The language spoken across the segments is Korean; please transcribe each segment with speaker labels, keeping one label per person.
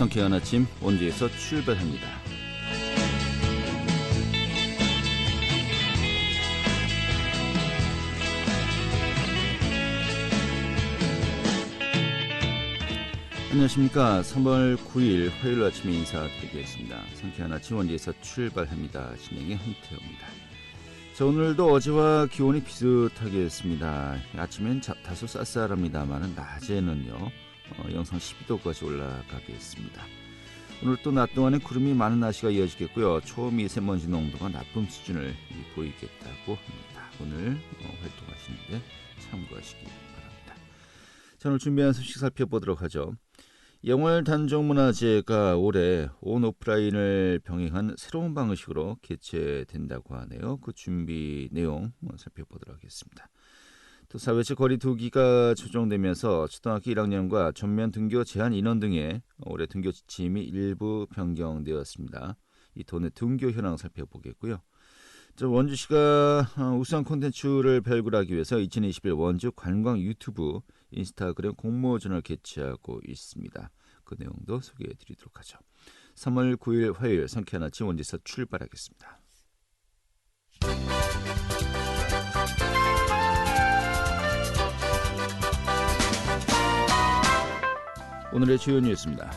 Speaker 1: 상쾌한 아침 원주에서 출발합니다. 안녕하십니까. 3월 9일 화요일 아침에 인사드리겠습니다. 상쾌한 아침 원주에서 출발합니다. 진행의 홍태호입니다. 자, 오늘도 어제와 기온이 비슷하겠습니다. 아침엔 자, 다소 쌀쌀합니다만 낮에는요. 어, 영상 12도까지 올라가겠습니다. 오늘 또 낮 동안에 구름이 많은 날씨가 이어지겠고요. 초미세먼지 농도가 나쁨 수준을 보이겠다고 합니다. 오늘 어, 활동하시는데 참고하시기 바랍니다. 자, 오늘 준비한 소식 살펴보도록 하죠. 영월 단종문화제가 올해 온 오프라인을 병행한 새로운 방식으로 개최된다고 하네요. 그 준비 내용 살펴보도록 하겠습니다. 또 사회적 거리 두기가 조정되면서 초등학교 1학년과 전면 등교 제한 인원 등의 올해 등교 지침이 일부 변경되었습니다. 이 도내 등교 현황 살펴보겠고요. 원주시가 어, 우수한 콘텐츠를 발굴하기 위해서 2021 원주 관광 유튜브 인스타그램 공모전을 개최하고 있습니다. 그 내용도 소개해 드리도록 하죠. 3월 9일 화요일 상쾌한 아침 원주에서 출발하겠습니다. 오늘의 주요 뉴스입니다.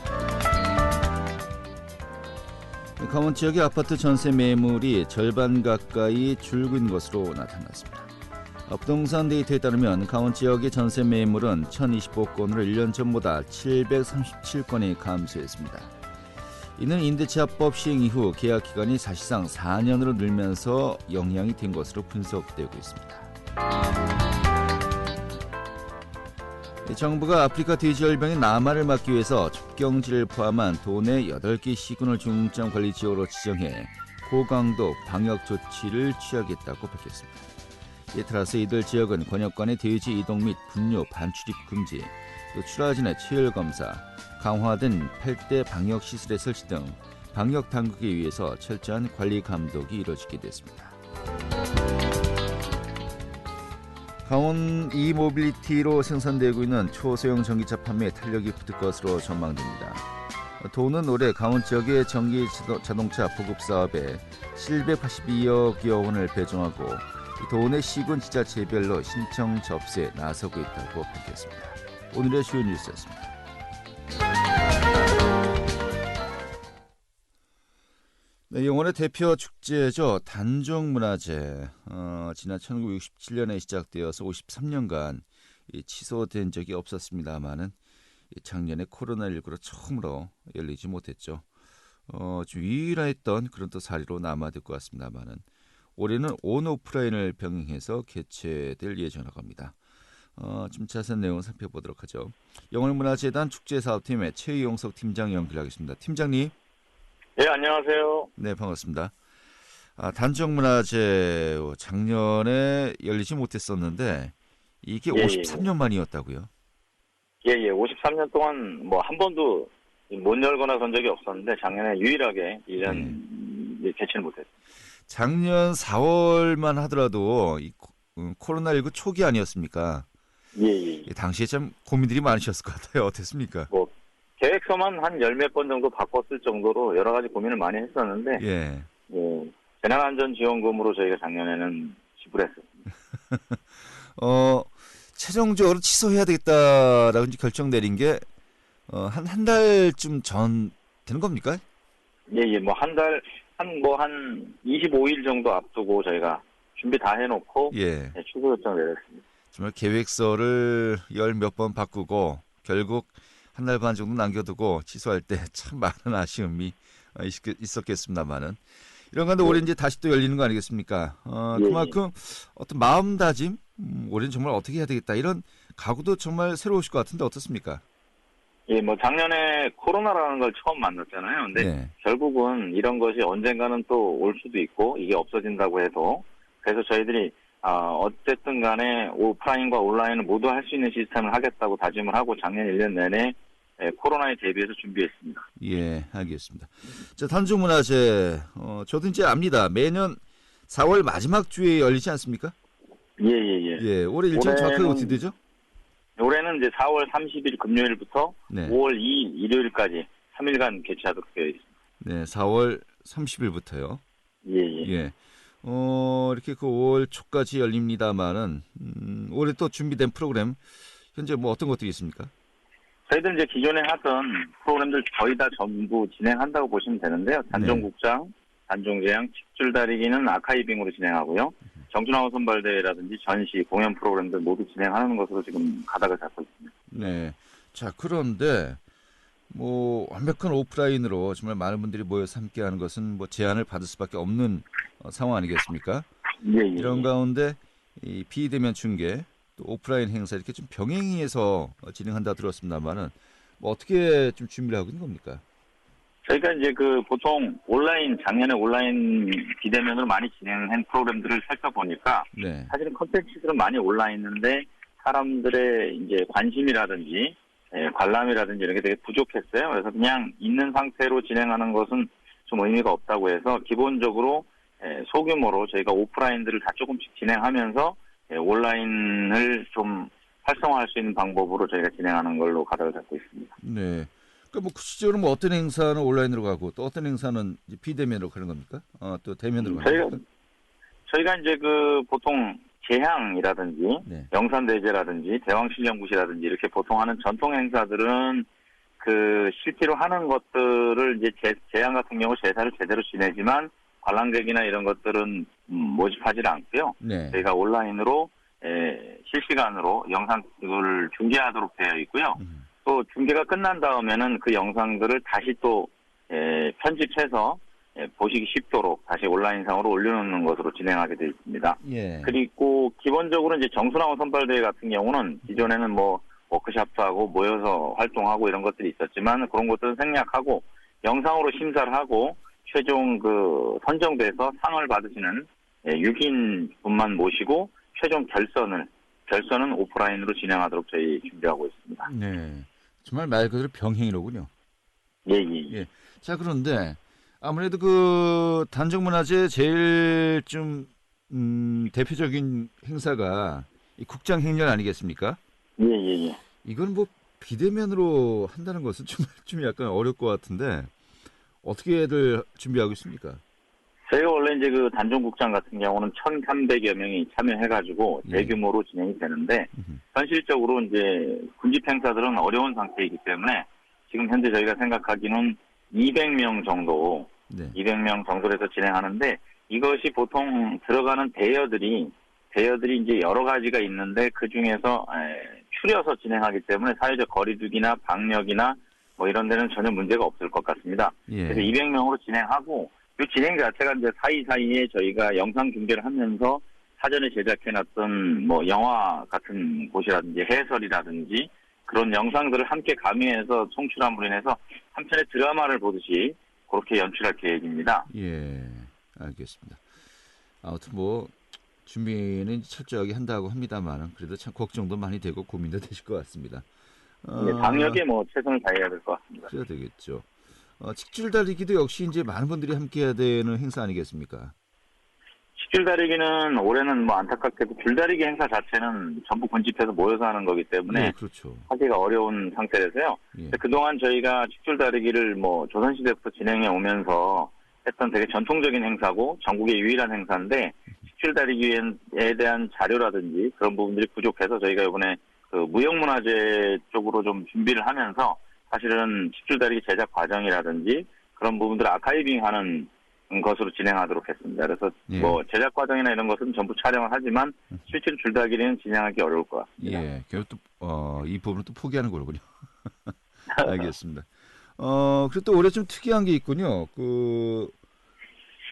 Speaker 1: 강원 지역의 아파트 전세 매물이 절반 가까이 줄은 것으로 나타났습니다. 부동산 데이터에 따르면 강원 지역의 전세 매물은 1025건으로 1년 전보다 737건이 감소했습니다. 이는 임대차법 시행 이후 계약 기간이 사실상 4년으로 늘면서 영향이 된 것으로 분석되고 있습니다. 정부가 아프리카 돼지열병의 남하를 막기 위해서 첩경지를 포함한 도내 8개 시군을 중점 관리 지역으로 지정해 고강도 방역 조치를 취하겠다고 밝혔습니다. 이에 따라서 이들 지역은 권역간의 돼지 이동 및 분뇨 반출입 금지, 또 출하진의 체열 검사, 강화된 8대 방역 시설의 설치 등 방역 당국에 의해서 철저한 관리 감독이 이루어지게 됐습니다. 강원 이모빌리티로 생산되고 있는 초소형 전기차 판매에 탄력이 붙을 것으로 전망됩니다. 도는 올해 강원 지역의 전기 자동차 보급 사업에 782억여 원을 배정하고 도내 시군 지자체별로 신청 접수에 나서고 있다고 밝혔습니다. 오늘의 주요 뉴스였습니다. 네, 영월의 대표 축제죠. 단종문화제. 어, 지난 1967년에 시작되어서 53년간 취소된 적이 없었습니다만은 작년에 코로나19로 처음으로 열리지 못했죠. 어, 좀 유일했던 그런 또 사례로 남아될 것 같습니다만은 올해는 온 오프라인을 병행해서 개최될 예정이라고 합니다. 어, 좀 자세한 내용 살펴보도록 하죠. 영월문화재단 축제사업팀의 최용석 팀장 연결하겠습니다. 팀장님.
Speaker 2: 네, 안녕하세요.
Speaker 1: 네, 반갑습니다. 아, 단정문화제 작년에 열리지 못했었는데 이게 예, 53년 예. 만이었다고요?
Speaker 2: 예, 예. 53년 동안 뭐 한 번도 못 열거나 그런 적이 없었는데 작년에 유일하게 1년 네. 개최를 못했어요.
Speaker 1: 작년 4월만 하더라도 이 음, 코로나19 초기 아니었습니까?
Speaker 2: 예, 예.
Speaker 1: 당시에 참 고민들이 많으셨을 것 같아요. 어땠습니까?
Speaker 2: 뭐 계획서만 한 열 몇 번 정도 바꿨을 정도로 여러 가지 고민을 많이 했었는데 예. 예. 재난안전지원금으로 저희가 작년에는 지불했습니다.
Speaker 1: 어, 최종적으로 취소해야 되겠다라고 이제 결정 내린 게, 어, 한, 한 달쯤 전 되는 겁니까?
Speaker 2: 예, 예, 뭐 한 달, 한, 뭐 한 25일 정도 앞두고 저희가 준비 다 해놓고, 예. 네, 취소 결정 내렸습니다.
Speaker 1: 정말 계획서를 열 몇 번 바꾸고, 결국 한 달 반 정도 남겨두고 취소할 때 참 많은 아쉬움이 있었겠습니다만은 이런 건데 네. 올해 이제 다시 또 열리는 거 아니겠습니까? 어, 예, 그만큼 예. 어떤 마음다짐, 음, 올해는 정말 어떻게 해야 되겠다 이런 각오도 정말 새로우실 것 같은데 어떻습니까?
Speaker 2: 예, 뭐 작년에 코로나라는 걸 처음 만났잖아요. 근데 네. 결국은 이런 것이 언젠가는 또 올 수도 있고 이게 없어진다고 해도 그래서 저희들이 어, 어쨌든 간에 오프라인과 온라인을 모두 할 수 있는 시스템을 하겠다고 다짐을 하고 작년 1년 내내 예, 코로나에 대비해서 준비했습니다.
Speaker 1: 예, 알겠습니다. 자, 단중문화제, 어, 저도 이제 압니다. 매년 4월 마지막 주에 열리지 않습니까?
Speaker 2: 예, 예, 예.
Speaker 1: 예, 올해 일정 정확하게 어떻게 되죠?
Speaker 2: 올해는 이제 4월 30일 금요일부터 네. 5월 2일 일요일까지 3일간 개최하도록 되어 있습니다.
Speaker 1: 네, 4월 30일부터요.
Speaker 2: 예, 예.
Speaker 1: 예. 어, 이렇게 그 5월 초까지 열립니다만은 음, 올해 또 준비된 프로그램 현재 뭐 어떤 것들이 있습니까?
Speaker 2: 저희들 이제 기존에 하던 프로그램들 거의 다 전부 진행한다고 보시면 되는데요. 단종국장, 단종제양, 칙줄다리기는 아카이빙으로 진행하고요. 정준하우 선발대회라든지 전시, 공연 프로그램들 모두 진행하는 것으로 지금 가닥을 잡고 있습니다.
Speaker 1: 네. 자, 그런데 뭐 완벽한 오프라인으로 정말 많은 분들이 모여서 함께하는 것은 뭐 제한을 받을 수밖에 없는 어, 상황 아니겠습니까?
Speaker 2: 예, 예.
Speaker 1: 이런 가운데 이 비대면 중계 또 오프라인 행사 이렇게 좀 병행해서 진행한다 들었습니다만은 뭐 어떻게 좀 준비를 하고 있는 겁니까?
Speaker 2: 저희가 이제 그 보통 온라인 작년에 온라인 비대면으로 많이 진행한 프로그램들을 살펴보니까
Speaker 1: 네.
Speaker 2: 사실은 컨텐츠들은 많이 올라 있는데 사람들의 이제 관심이라든지 예, 관람이라든지 이런 게 되게 부족했어요. 그래서 그냥 있는 상태로 진행하는 것은 좀 의미가 없다고 해서 기본적으로 예, 소규모로 저희가 오프라인들을 다 조금씩 진행하면서 예, 온라인을 좀 활성화할 수 있는 방법으로 저희가 진행하는 걸로 가닥을 잡고 있습니다.
Speaker 1: 네. 그러니까 뭐 구체적으로 뭐 어떤 행사는 온라인으로 가고 또 어떤 행사는 이제 비대면으로 가는 겁니까? 어, 또 대면으로 가는
Speaker 2: 저희가
Speaker 1: 겁니까?
Speaker 2: 저희가 이제 그 보통 재향이라든지
Speaker 1: 네.
Speaker 2: 영산대제라든지 대왕실령굿이라든지 이렇게 보통 하는 전통 행사들은 그 실제로 하는 것들을 이제 제, 재향 같은 경우 제사를 제대로 지내지만 관람객이나 이런 것들은 음, 모집하지 않고요.
Speaker 1: 네.
Speaker 2: 저희가 온라인으로 에, 실시간으로 영상을 중계하도록 되어 있고요.
Speaker 1: 음.
Speaker 2: 또 중계가 끝난 다음에는 그 영상들을 다시 또 에, 편집해서 에, 보시기 쉽도록 다시 온라인상으로 올려놓는 것으로 진행하게 되어 있습니다.
Speaker 1: 예.
Speaker 2: 그리고 기본적으로 이제 정순하고 선발대회 같은 경우는 기존에는 뭐 워크샵도 하고 모여서 활동하고 이런 것들이 있었지만 그런 것들은 생략하고 영상으로 심사를 하고 최종 그 선정돼서 상을 받으시는 6인 분만 모시고 최종 결선을 결선은 오프라인으로 진행하도록 저희 준비하고 있습니다.
Speaker 1: 네. 정말 말 그대로 병행이로군요.
Speaker 2: 예, 예.
Speaker 1: 예. 자, 그런데 아무래도 그 단종문화재 제일 좀 음, 대표적인 행사가 이 국장 행렬 아니겠습니까?
Speaker 2: 예, 예, 예.
Speaker 1: 이건 뭐 비대면으로 한다는 것은 좀, 좀 약간 어려울 것 같은데 어떻게들 준비하고 있습니까?
Speaker 2: 저희가 원래 이제 그 단종국장 같은 경우는 1,300여 명이 참여해가지고
Speaker 1: 예.
Speaker 2: 대규모로 진행이 되는데. 현실적으로 이제 군집 행사들은 어려운 상태이기 때문에 지금 현재 저희가 생각하기는 200명 정도,
Speaker 1: 네.
Speaker 2: 200명 정도로 해서 진행하는데 이것이 보통 들어가는 대여들이 대여들이 이제 여러 가지가 있는데 그 중에서 에, 추려서 진행하기 때문에 사회적 거리두기나 방역이나 뭐 이런 데는 전혀 문제가 없을 것 같습니다.
Speaker 1: 예.
Speaker 2: 그래서 200명으로 진행하고 이 진행 자체가 이제 사이사이에 저희가 영상 중계를 하면서 사전에 제작해놨던 뭐 영화 같은 곳이라든지 해설이라든지 그런 영상들을 함께 가미해서 송출함으로 인해서 한편의 드라마를 보듯이 그렇게 연출할 계획입니다.
Speaker 1: 예. 알겠습니다. 아무튼 뭐 준비는 철저하게 한다고 합니다만 그래도 참 걱정도 많이 되고 고민도 되실 것 같습니다. 어,
Speaker 2: 네, 방역에 뭐 최선을 다해야 될 것 같습니다.
Speaker 1: 그래야 되겠죠. 어, 칙줄 달리기도 역시 이제 많은 분들이 함께해야 되는 행사 아니겠습니까?
Speaker 2: 식줄다리기는 올해는 뭐 안타깝게도 줄다리기 행사 자체는 전부 군집해서 모여서 하는 거기 때문에
Speaker 1: 네, 그렇죠.
Speaker 2: 하기가 어려운 상태라서요.
Speaker 1: 예.
Speaker 2: 그동안 저희가 칙줄다리기를 뭐 조선시대부터 진행해 오면서 했던 되게 전통적인 행사고 전국의 유일한 행사인데 칙줄다리기에 대한 자료라든지 그런 부분들이 부족해서 저희가 이번에 그 무형문화재 쪽으로 좀 준비를 하면서 사실은 칙줄다리기 제작 과정이라든지 그런 부분들을 아카이빙하는 것으로 진행하도록 했습니다. 그래서
Speaker 1: 예.
Speaker 2: 뭐 제작 과정이나 이런 것은 전부 촬영을 하지만 실제로 줄다리기는 진행하기 어려울 것 같습니다.
Speaker 1: 예, 결국 또, 어, 이 부분을 또 포기하는 거로군요. 알겠습니다. 어, 그리고 또 올해 좀 특이한 게 있군요. 그,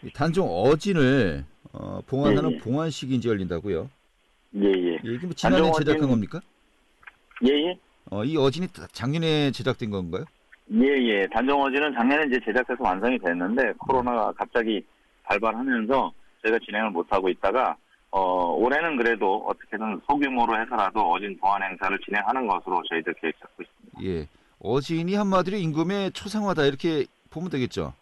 Speaker 1: 이 단종 어진을, 어, 봉안하는
Speaker 2: 예, 예.
Speaker 1: 봉안식이 이제 열린다고요.
Speaker 2: 예, 예.
Speaker 1: 예, 이게 뭐 지난해 제작한 겁니까?
Speaker 2: 예, 예.
Speaker 1: 어, 이 어진이 다- 작년에 제작된 건가요?
Speaker 2: 예, 예. 단정어지는 작년에 이제 제작해서 완성이 됐는데 코로나가 갑자기 발발하면서 저희가 진행을 못 하고 있다가 어, 올해는 그래도 어떻게든 소규모로 해서라도 어진 보안 행사를 진행하는 것으로 저희들 계획 잡고 있습니다.
Speaker 1: 예. 어진이 한마디로 임금의 초상화다 이렇게 보면 되겠죠.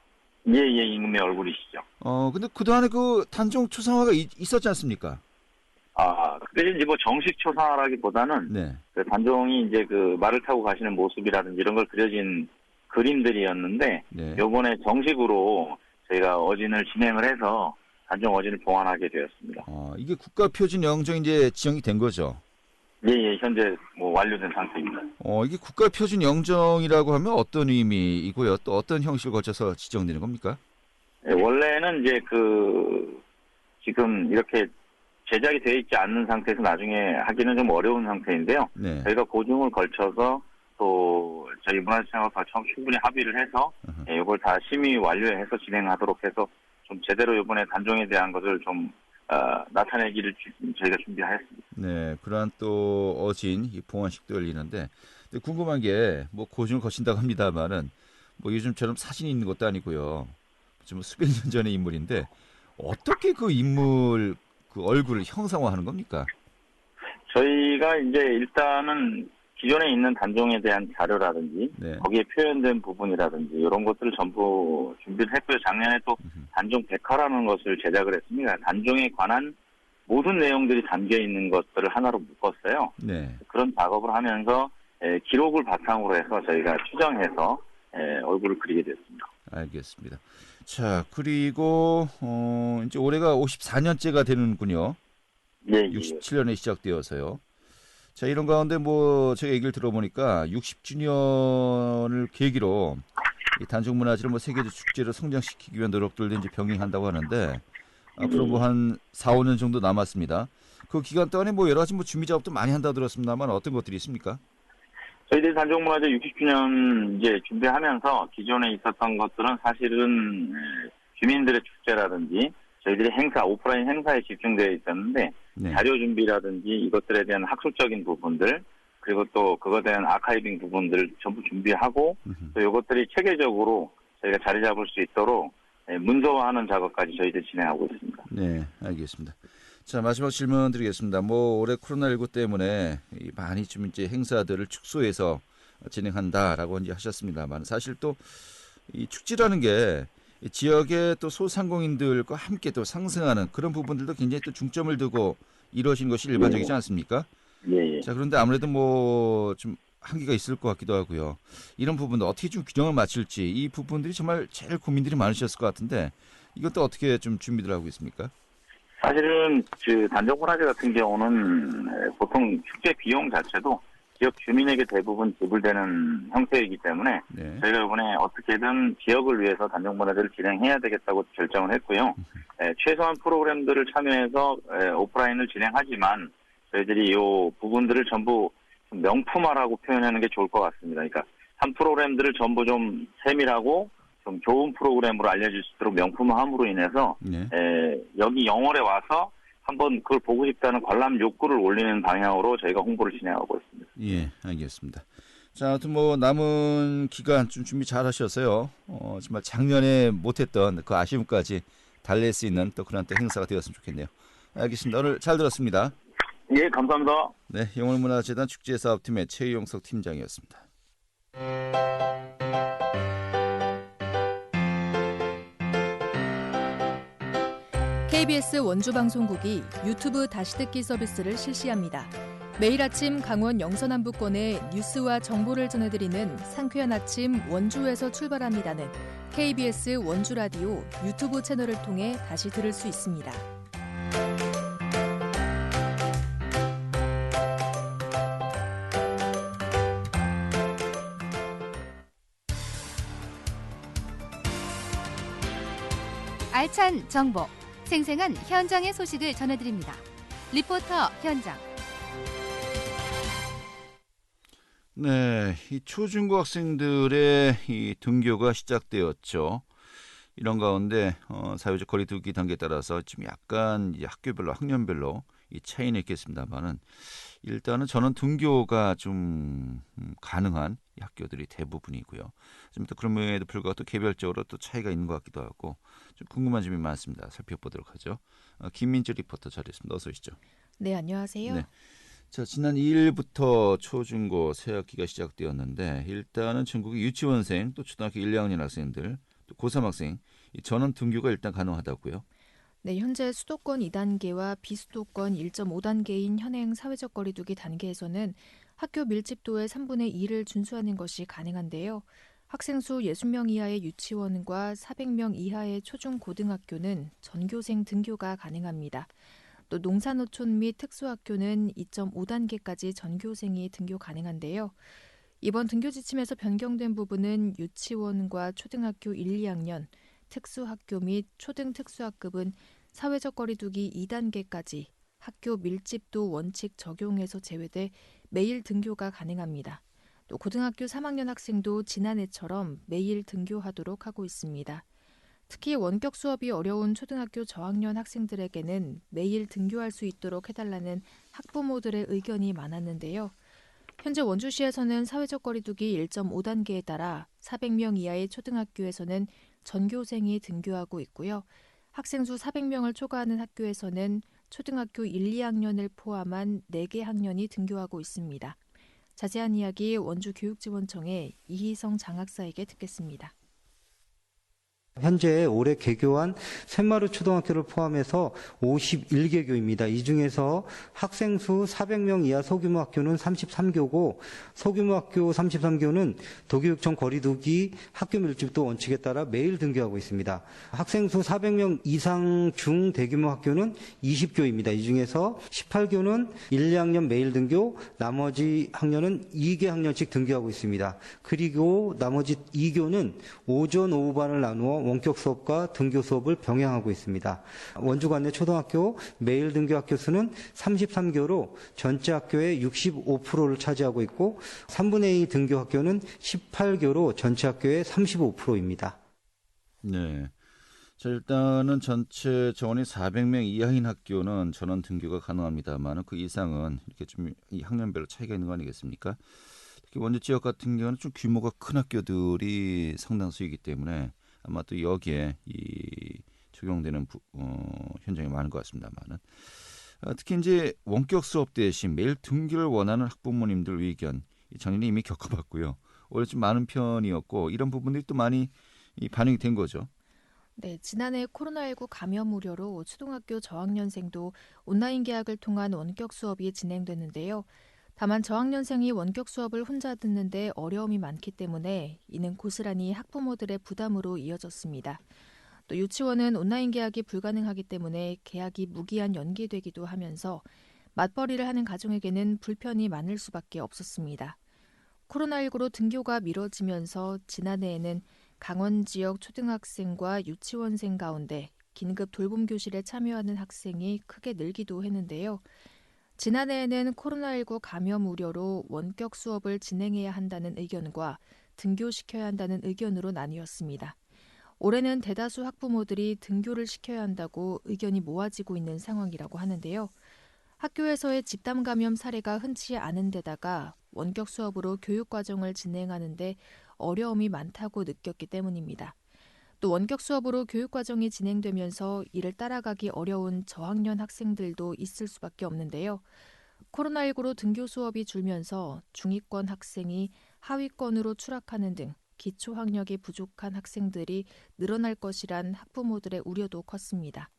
Speaker 2: 예, 예. 임금의 얼굴이시죠.
Speaker 1: 어, 근데 그동안에 그 단종 초상화가 있, 있었지 않습니까?
Speaker 2: 아, 그 대신 이제 뭐 정식 초상화라기보다는
Speaker 1: 네.
Speaker 2: 그 단종이 이제 그 말을 타고 가시는 모습이라든지 이런 걸 그려진 그림들이었는데 네. 요번에 정식으로 저희가 어진을 진행을 해서 단종 어진을 봉안하게 되었습니다.
Speaker 1: 아, 이게 국가 표준 영정 이제 지정이 된 거죠?
Speaker 2: 예, 예, 현재 뭐 완료된 상태입니다.
Speaker 1: 어, 이게 국가 표준 영정이라고 하면 어떤 의미이고요? 또 어떤 형식을 거쳐서 지정되는 겁니까?
Speaker 2: 예, 원래는 이제 그 지금 이렇게 제작이 되어 있지 않는 상태에서 나중에 하기는 좀 어려운 상태인데요. 네. 저희가 고중을 걸쳐서 또 저희 문화재생활과 충분히 합의를 해서 예, 이걸 다 심의 완료해서 진행하도록 해서 좀 제대로 이번에 단종에 대한 것을 좀 어, 나타내기를 저희가 준비하였습니다.
Speaker 1: 네, 그러한 또 어진 이 봉헌식도 열리는데 궁금한 게 뭐 고증을 거친다고 합니다만은 뭐 요즘처럼 사진이 있는 것도 아니고요. 좀 수백 년 전의 인물인데 어떻게 그 인물 그 얼굴을 형상화하는 겁니까?
Speaker 2: 저희가 이제 일단은 기존에 있는 단종에 대한 자료라든지 네. 거기에 표현된 부분이라든지 이런 것들을 전부 준비를 했고요. 작년에 또 단종 백화라는 것을 제작을 했습니다. 단종에 관한 모든 내용들이 담겨 있는 것들을 하나로 묶었어요. 네. 그런 작업을 하면서 에, 기록을 바탕으로 해서 저희가 추정해서 에, 얼굴을 그리게 됐습니다.
Speaker 1: 알겠습니다. 자 그리고 어, 이제 올해가 54년째가 되는군요. 예, 예. 67년에 시작되어서요. 자, 이런 가운데 뭐 제가 얘기를 들어보니까 60주년을 계기로 이 단종 문화재를 뭐 세계적 축제로 성장시키기 위한 노력들도 이제 병행한다고 하는데 앞으로 뭐 한 4, 5년 정도 남았습니다. 그 기간 동안에 뭐 여러 가지 뭐 준비 작업도 많이 한다 들었습니다만 어떤 것들이 있습니까?
Speaker 2: 저희들 단종문화재 60주년 이제 준비하면서 기존에 있었던 것들은 사실은 주민들의 축제라든지 저희들이 행사, 오프라인 행사에 집중되어 있었는데 네. 자료 준비라든지 이것들에 대한 학술적인 부분들 그리고 또 그거에 대한 아카이빙 부분들 전부 준비하고 으흠. 또 이것들이 체계적으로 저희가 자리 잡을 수 있도록 예, 문서화하는 작업까지 저희들 진행하고 있습니다.
Speaker 1: 네, 알겠습니다. 자 마지막 질문 드리겠습니다. 뭐 올해 코로나19 때문에 많이 좀 이제 행사들을 축소해서 진행한다라고 이제 하셨습니다만 사실 또 이 축제라는 게 지역의 또 소상공인들과 함께 또 상승하는 그런 부분들도 굉장히 또 중점을 두고 이루어진 것이 일반적이지 예. 않습니까? 예, 예. 자 그런데 아무래도 뭐 좀 한계가 있을 것 같기도 하고요. 이런 부분도 어떻게 좀 균형을 맞출지 이 부분들이 정말 제일 고민들이 많으셨을 것 같은데 이것도 어떻게 좀 준비를 하고 있습니까?
Speaker 2: 사실은 그 단정문화재 같은 경우는 보통 축제 비용 자체도 지역 주민에게 대부분 지불되는 형태이기 때문에 네. 저희가 이번에 어떻게든 지역을 위해서 단종 문화제를 진행해야 되겠다고 결정을 했고요. 에, 최소한 프로그램들을 참여해서 에, 오프라인을 진행하지만 저희들이 이 부분들을 전부 명품화라고 표현하는 게 좋을 것 같습니다. 그러니까 한 프로그램들을 전부 좀 세밀하고 좀 좋은 프로그램으로 알려질 수 있도록 명품화함으로 인해서 네. 에, 여기 영월에 와서 한번 그걸 보고 싶다는 관람 욕구를 올리는 방향으로 저희가 홍보를 진행하고 있습니다.
Speaker 1: 예, 알겠습니다. 자, 아무튼 뭐 남은 기간 좀 준비 잘 하셔서요. 어, 정말 작년에 못했던 그 아쉬움까지 달랠 수 있는 또 그런 또 행사가 되었으면 좋겠네요. 알겠습니다. 오늘 잘 들었습니다.
Speaker 2: 예, 감사합니다.
Speaker 1: 네, 영월문화재단 축제사업팀의 최용석 팀장이었습니다.
Speaker 3: KBS 원주방송국이 유튜브 다시 듣기 서비스를 실시합니다. 매일 아침 강원 영서남부권의 뉴스와 정보를 전해드리는 상쾌한 아침 원주에서 출발합니다는 KBS 원주라디오 유튜브 채널을 통해 다시 들을 수 있습니다.
Speaker 4: 알찬 정보 생생한 현장의 소식을 전해드립니다. 리포터 현장.
Speaker 1: 네, 이 초중고 학생들의 이 등교가 시작되었죠. 이런 가운데 어, 사회적 거리두기 단계에 따라서 좀 약간 학교별로 학년별로 이 차이는 있겠습니다만은 일단은 저는 등교가 좀 음, 가능한 학교들이 대부분이고요. 좀 또 그럼에도 불구하고 또 개별적으로 또 차이가 있는 것 같기도 하고 좀 궁금한 점이 많습니다. 살펴보도록 하죠. 어, 김민주 리포터 자리했습니다. 어서 오시죠.
Speaker 5: 네, 안녕하세요. 네.
Speaker 1: 자, 지난 2일부터 초중고 새 학기가 시작되었는데 일단은 전국의 유치원생 또 초등학교 1, 2학년 학생들 또 고3 학생 이 전원 등교가 일단 가능하다고요.
Speaker 5: 네, 현재 수도권 2단계와 비수도권 1.5단계인 현행 사회적 거리두기 단계에서는 학교 밀집도의 3분의 2를 준수하는 것이 가능한데요. 학생 수 60명 이하의 유치원과 400명 이하의 초중 고등학교는 전교생 등교가 가능합니다. 또 농산어촌 및 특수학교는 2.5단계까지 전교생이 등교 가능한데요. 이번 등교 지침에서 변경된 부분은 유치원과 초등학교 1, 2학년, 특수학교 및 초등 특수학급은 사회적 거리두기 2단계까지 학교 밀집도 원칙 적용에서 제외돼 매일 등교가 가능합니다. 또 고등학교 3학년 학생도 지난해처럼 매일 등교하도록 하고 있습니다. 특히 원격 수업이 어려운 초등학교 저학년 학생들에게는 매일 등교할 수 있도록 해달라는 학부모들의 의견이 많았는데요. 현재 원주시에서는 사회적 거리두기 1.5단계에 따라 400명 이하의 초등학교에서는 전교생이 등교하고 있고요. 학생 수 400명을 초과하는 학교에서는 초등학교 1, 2학년을 포함한 4개 학년이 등교하고 있습니다. 자세한 이야기 원주교육지원청의 이희성 장학사에게 듣겠습니다.
Speaker 6: 현재 올해 개교한 샘마루 초등학교를 포함해서 51개교입니다. 이 중에서 학생 수 400명 이하 소규모 학교는 33교고 소규모 학교 33교는 도교육청 거리두기 학교 밀집도 원칙에 따라 매일 등교하고 있습니다. 학생 수 400명 이상 중 대규모 학교는 20교입니다. 이 중에서 18교는 1, 2학년 매일 등교, 나머지 학년은 2개 학년씩 등교하고 있습니다. 그리고 나머지 2교는 오전 오후반을 나누어 원격 수업과 등교 수업을 병행하고 있습니다. 원주 관 내 초등학교 매일 등교 학교 수는 33교로 전체 학교의 65%를 차지하고 있고 3분의 2 등교 학교는 18교로 전체 학교의 35%입니다.
Speaker 1: 네. 자, 일단은 전체 정원이 400명 이하인 학교는 전원 등교가 가능합니다만 그 이상은 이렇게 좀 이 학년별로 차이가 있는 거 아니겠습니까? 특히 원주 지역 같은 경우는 좀 규모가 큰 학교들이 상당수이기 때문에 아마 또 여기에 이 적용되는 부, 어, 현장이 많은 것 같습니다만은 어, 특히 이제 원격 수업 대신 매일 등교를 원하는 학부모님들 의견 작년에 이미 겪어봤고요. 올해 좀 많은 편이었고 이런 부분들이 또 많이 이 반영이 된 거죠.
Speaker 5: 네, 지난해 코로나19 감염 우려로 초등학교 저학년생도 온라인 계약을 통한 원격 수업이 진행됐는데요. 다만 저학년생이 원격 수업을 혼자 듣는데 어려움이 많기 때문에 이는 고스란히 학부모들의 부담으로 이어졌습니다. 또 유치원은 온라인 계약이 불가능하기 때문에 계약이 무기한 연기되기도 하면서 맞벌이를 하는 가정에게는 불편이 많을 수밖에 없었습니다. 코로나19로 등교가 미뤄지면서 지난해에는 강원 지역 초등학생과 유치원생 가운데 긴급 돌봄 교실에 참여하는 학생이 크게 늘기도 했는데요. 지난해에는 코로나19 감염 우려로 원격 수업을 진행해야 한다는 의견과 등교시켜야 한다는 의견으로 나뉘었습니다. 올해는 대다수 학부모들이 등교를 시켜야 한다고 의견이 모아지고 있는 상황이라고 하는데요. 학교에서의 집단 감염 사례가 흔치 않은 데다가 원격 수업으로 교육 과정을 진행하는데 어려움이 많다고 느꼈기 때문입니다. 또 원격 수업으로 교육 과정이 진행되면서 이를 따라가기 어려운 저학년 학생들도 있을 수밖에 없는데요. 코로나19로 등교 수업이 줄면서 중위권 학생이 하위권으로 추락하는 등 기초 학력이 부족한 학생들이 늘어날 것이란 학부모들의 우려도 컸습니다.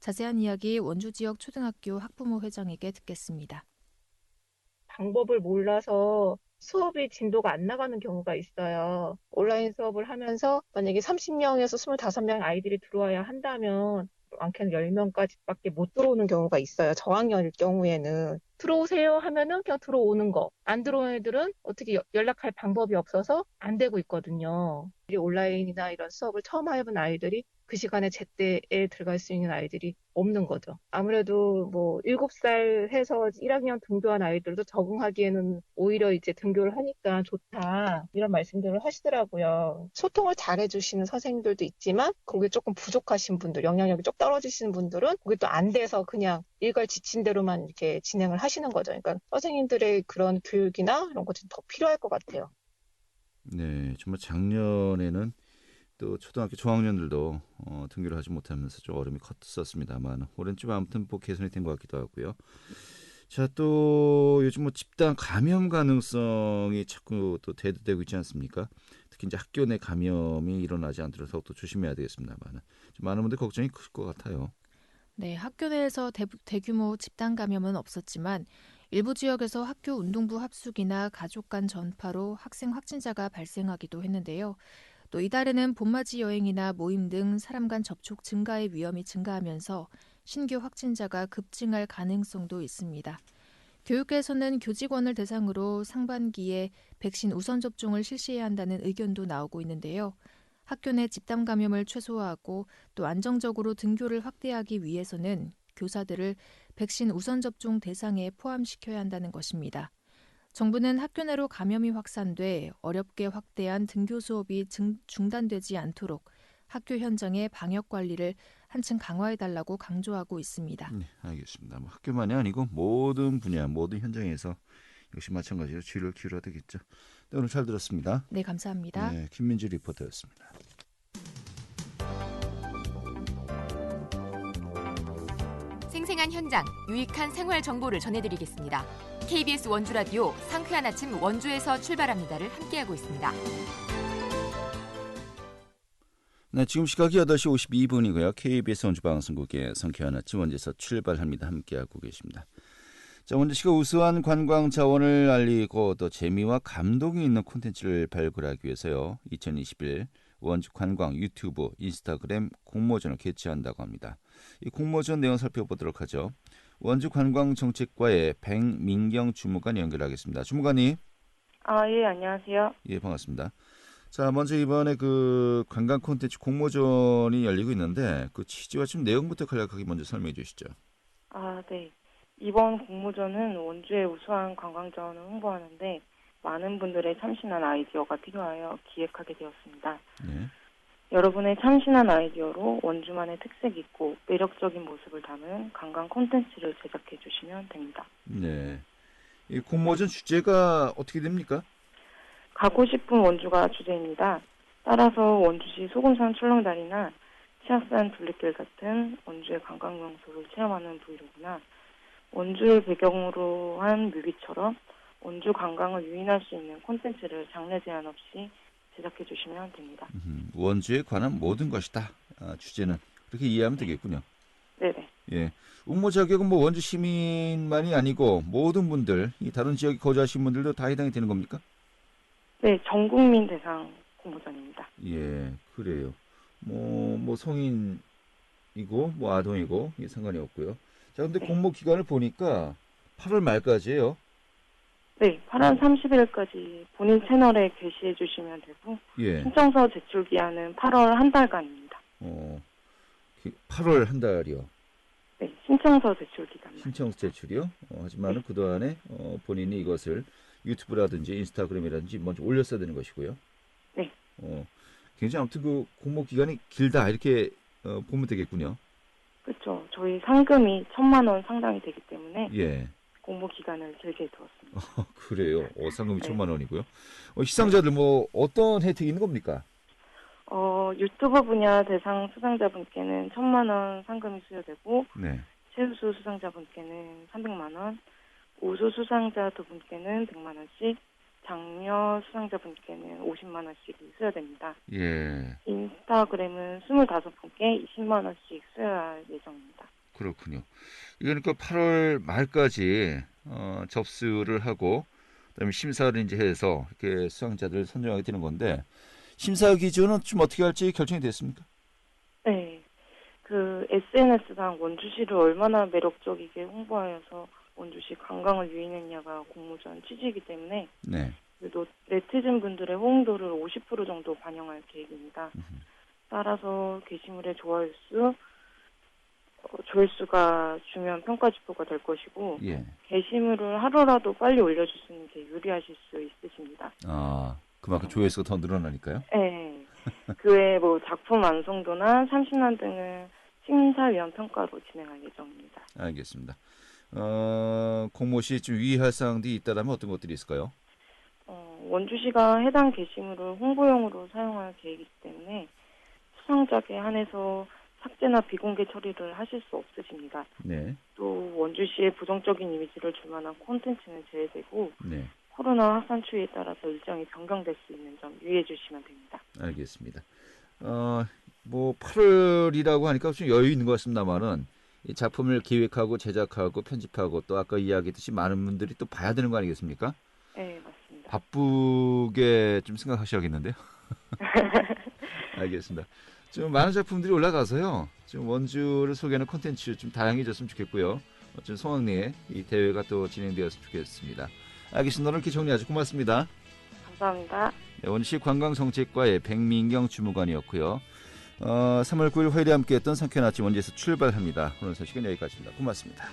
Speaker 5: 자세한 이야기 원주 지역 초등학교 학부모 회장에게 듣겠습니다.
Speaker 7: 방법을 몰라서 수업이 진도가 안 나가는 경우가 있어요. 온라인 수업을 하면서 만약에 30명에서 25명 아이들이 들어와야 한다면 많게는 10명까지밖에 못 들어오는 경우가 있어요. 저학년일 경우에는. 들어오세요 하면은 그냥 들어오는 거. 안 들어오는 애들은 어떻게 연락할 방법이 없어서 안 되고 있거든요. 온라인이나 이런 수업을 처음 해본 아이들이 그 시간에 제때에 들어갈 수 있는 아이들이 없는 거죠. 아무래도 뭐 7살 해서 1학년 등교한 아이들도 적응하기에는 오히려 이제 등교를 하니까 좋다. 이런 말씀들을 하시더라고요. 소통을 잘 해주시는 선생님들도 있지만 그게 조금 부족하신 분들, 영향력이 좀 떨어지시는 분들은 그게 또 안 돼서 그냥 일괄 지친 대로만 이렇게 진행을 하시는 거죠. 그러니까 선생님들의 그런 교육이나 이런 것들이 더 필요할 것 같아요.
Speaker 1: 네, 정말 작년에는 또 초등학교 중학년들도 어, 등교를 하지 못하면서 좀 어려움이 컸었습니다만 올해는 좀 아무튼 뭐 개선이 된 것 같기도 하고요. 자, 또 요즘 뭐 집단 감염 가능성이 자꾸 또 대두되고 있지 않습니까? 특히 이제 학교 내 감염이 일어나지 않도록 더욱더 조심해야 되겠습니다만 많은 분들 걱정이 클 것 같아요.
Speaker 5: 네, 학교 내에서 대, 대규모 집단 감염은 없었지만 일부 지역에서 학교 운동부 합숙이나 가족 간 전파로 학생 확진자가 발생하기도 했는데요. 또 이달에는 봄맞이 여행이나 모임 등 사람 간 접촉 증가의 위험이 증가하면서 신규 확진자가 급증할 가능성도 있습니다. 교육계에서는 교직원을 대상으로 상반기에 백신 우선 접종을 실시해야 한다는 의견도 나오고 있는데요. 학교 내 집단 감염을 최소화하고 또 안정적으로 등교를 확대하기 위해서는 교사들을 백신 우선 접종 대상에 포함시켜야 한다는 것입니다. 정부는 학교 내로 감염이 확산돼 어렵게 확대한 등교 수업이 중단되지 않도록 학교 현장의 방역 관리를 한층 강화해 달라고 강조하고 있습니다.
Speaker 1: 네, 알겠습니다. 뭐 학교만이 아니고 모든 분야, 모든 현장에서 역시 마찬가지로 주의를 기울여야 되겠죠. 네, 오늘 잘 들었습니다.
Speaker 5: 네, 감사합니다. 네,
Speaker 1: 김민주 리포터였습니다.
Speaker 8: 생생한 현장, 유익한 생활 정보를 전해드리겠습니다. KBS 원주 라디오 상쾌한 아침 원주에서 출발합니다를 함께하고 있습니다.
Speaker 1: 네, 지금 시각이 8시 52분이고요. KBS 원주 방송국의 성쾌한 아침 원주에서 출발합니다. 함께하고 계십니다. 자, 원주시가 우수한 관광 자원을 알리고 또 재미와 감동이 있는 콘텐츠를 발굴하기 위해서요. 2021 원주 관광 유튜브, 인스타그램 공모전을 개최한다고 합니다. 이 공모전 내용 살펴보도록 하죠. 원주 관광정책과의 백민경 주무관 연결하겠습니다. 주무관님.
Speaker 9: 아, 예, 안녕하세요.
Speaker 1: 예, 반갑습니다. 자, 먼저 이번에 그 관광 콘텐츠 공모전이 열리고 있는데 그 취지와 좀 내용부터 간략하게 먼저 설명해 주시죠.
Speaker 9: 아, 네. 이번 공모전은 원주의 우수한 관광 자원을 홍보하는데 많은 분들의 참신한 아이디어가 필요하여 기획하게 되었습니다. 네. 여러분의 참신한 아이디어로 원주만의 특색 있고 매력적인 모습을 담은 관광 콘텐츠를 제작해 주시면 됩니다.
Speaker 1: 네. 이 공모전 주제가 어떻게 됩니까?
Speaker 9: 가고 싶은 원주가 주제입니다. 따라서 원주시 소금산 출렁다리나 치악산 둘레길 같은 원주의 관광 명소를 체험하는 브이로그나 원주를 배경으로 한 뮤비처럼 원주 관광을 유인할 수 있는 콘텐츠를 장르 제한 없이 제작해 주시면 됩니다.
Speaker 1: 음, 원주에 관한 모든 것이다. 아, 주제는 그렇게 이해하면 되겠군요.
Speaker 9: 네네.
Speaker 1: 예. 응모 자격은 뭐 원주 시민만이 아니고 모든 분들, 이 다른 지역에 거주하신 분들도 다 해당이 되는 겁니까?
Speaker 9: 네, 전 국민 대상 공모전입니다.
Speaker 1: 예, 그래요. 뭐, 뭐 성인이고, 뭐 아동이고, 이게 상관이 없고요. 자, 근데 네. 공모 기간을 보니까 8월 말까지예요.
Speaker 9: 네, 8월 30일까지 본인 채널에 게시해 주시면 되고, 예. 신청서 제출 기한은 8월 한 달간입니다. 어,
Speaker 1: 8월 한 달이요.
Speaker 9: 네, 신청서 제출 기간.
Speaker 1: 신청서 제출이요? 어, 하지만은 네. 그 동안에 어, 본인이 이것을 유튜브라든지 인스타그램이라든지 먼저 올렸어야 되는 것이고요.
Speaker 9: 네.
Speaker 1: 어, 굉장히 아무튼 그 공모 기간이 길다 이렇게 어, 보면 되겠군요.
Speaker 9: 그렇죠. 저희 상금이 천만 원 상당이 되기 때문에
Speaker 1: 예.
Speaker 9: 공모 기간을 길게 두었습니다.
Speaker 1: 아, 그래요. 어, 상금이 네. 천만 원이고요. 어, 시상자들 뭐 어떤 혜택이 있는 겁니까?
Speaker 9: 어, 유튜브 분야 대상 수상자분께는 천만 원 상금이 수여되고 네. 최우수 수상자분께는 300만 원, 우수 수상자 두 분께는 100만 원씩, 장려 수상자분께는 50만 원씩 수여됩니다.
Speaker 1: 예.
Speaker 9: 인스타그램은 25분께 20만 원씩 수여할 예정입니다.
Speaker 1: 그렇군요. 그러니까 8월 말까지 어, 접수를 하고 그다음에 심사를 이제 해서 이렇게 수상자들을 선정하게 되는 건데 심사 기준은 좀 어떻게 할지 결정이 됐습니까?
Speaker 9: 네. 그 SNS상 원주시를 얼마나 매력적이게 홍보하여서 원주시 관광을 유인했냐가 공모전 취지이기 때문에 네. 그래도 네티즌 분들의 호응도를 50% 정도 반영할 계획입니다. 따라서 게시물의 좋아요 수, 어, 조회수가 중요한 평가 지표가 될 것이고 예. 게시물을 하루라도 빨리 올려주시는 게 유리하실 수 있으십니다.
Speaker 1: 아 그만큼 조회수가 더 늘어나니까요?
Speaker 9: 네. 그 외에 뭐 작품 완성도나 30년 등을 심사위원 평가로 진행할 예정입니다.
Speaker 1: 알겠습니다. 어, 공모 시 좀 유의할 사항들이 있다면 어떤 것들이 있을까요?
Speaker 9: 어, 원주시가 해당 게시물을 홍보용으로 사용할 계획이기 때문에 수상작에 한해서 삭제나 비공개 처리를 하실 수 없으십니다.
Speaker 1: 네.
Speaker 9: 또 원주시의 부정적인 이미지를 줄 만한 콘텐츠는 제외되고 네. 코로나 확산 추이에 따라서 일정이 변경될 수 있는 점 유의해 주시면 됩니다.
Speaker 1: 알겠습니다. 어, 뭐 8월이라고 하니까 좀 여유 있는 것 같습니다만은 이 작품을 기획하고 제작하고 편집하고 또 아까 이야기했듯이 많은 분들이 또 봐야 되는 거 아니겠습니까?
Speaker 9: 네, 맞습니다.
Speaker 1: 바쁘게 좀 생각하셔야겠는데요. 알겠습니다. 좀 많은 작품들이 올라가서요. 좀 원주를 소개하는 콘텐츠 좀 다양해졌으면 좋겠고요. 어떤 송황리의 이 대회가 또 진행되었으면 좋겠습니다. 알겠습니다. 오늘 이렇게 정리하죠. 고맙습니다.
Speaker 9: 감사합니다.
Speaker 1: 네, 원시 관광정책과의 백민경 주무관이었고요. 어, 3월 9일 화요일에 함께했던 상쾌한 아침 원주에서 출발합니다. 오늘 소식은 여기까지입니다. 고맙습니다.